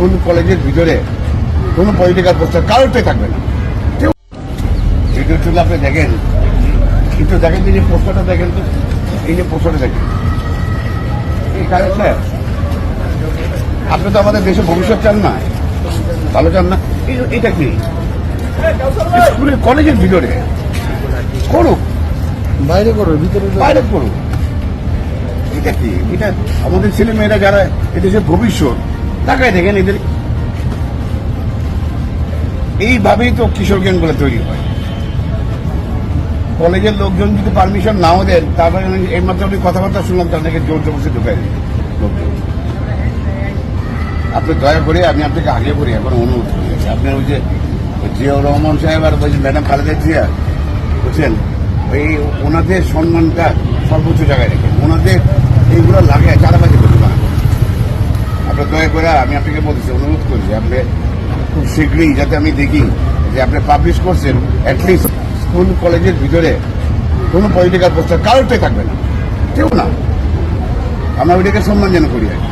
School কলেজের ভিতরে কোনো পলিটিক্যাল পোস্টার কারোরটাই থাকবে না। কেউ ভিডিও চলে আপনি দেখেন কিন্তু দেখেন যে পোস্টারটা দেখেন তো এই যে পোস্টারটা দেখেন। এই আপনি তো আমাদের দেশে ভবিষ্যৎ চান না ভালো চান না এটা কি? স্কুলের কলেজের ভিতরে করুক। বাইরে করো ভিতরে বাইরে করুক। এটা কি? এটা আমাদের ছেলে মেয়েরা যারা এদেশের ভবিষ্যৎ তাকায় দেখেন এদের। এইভাবেই তো কিশোর গ্যাংগুলো তৈরি হয়? কলেজের লোকজন যদি পারমিশন নাও দেন, তারপরে আমি এইমাত্র আমি কথাবার্তা শুনলাম তাদেরকে জোর জবরদস্তি ঢুকাই আপনি দয়া করে, আমি আপনাকে আগে করি এখন অনুরোধ করি। আপনার ওই যে জিয়াউর রহমান সাহেব আর ওই যে ম্যাডাম খালেদা জিয়া, বুঝছেন? ওই ওনাদের সম্মানটা সর্বোচ্চ জায়গায় রেখে, ওনাদের এইগুলো লাগে পারেন আপনার দয়া করে আমি আপনাকে বলতেছি, অনুরোধ করছি, আপনি খুব শীঘ্রই যাতে আমি দেখি যে আপনি পাবলিশ করছেন অ্যাটলিস্ট স্কুল কলেজের ভিতরে কোনো পলিটিক্যাল পোস্টার কারোরটাই থাকবে না কেউ না আমরা ওইটাকে সম্মান যেন করি আর কি।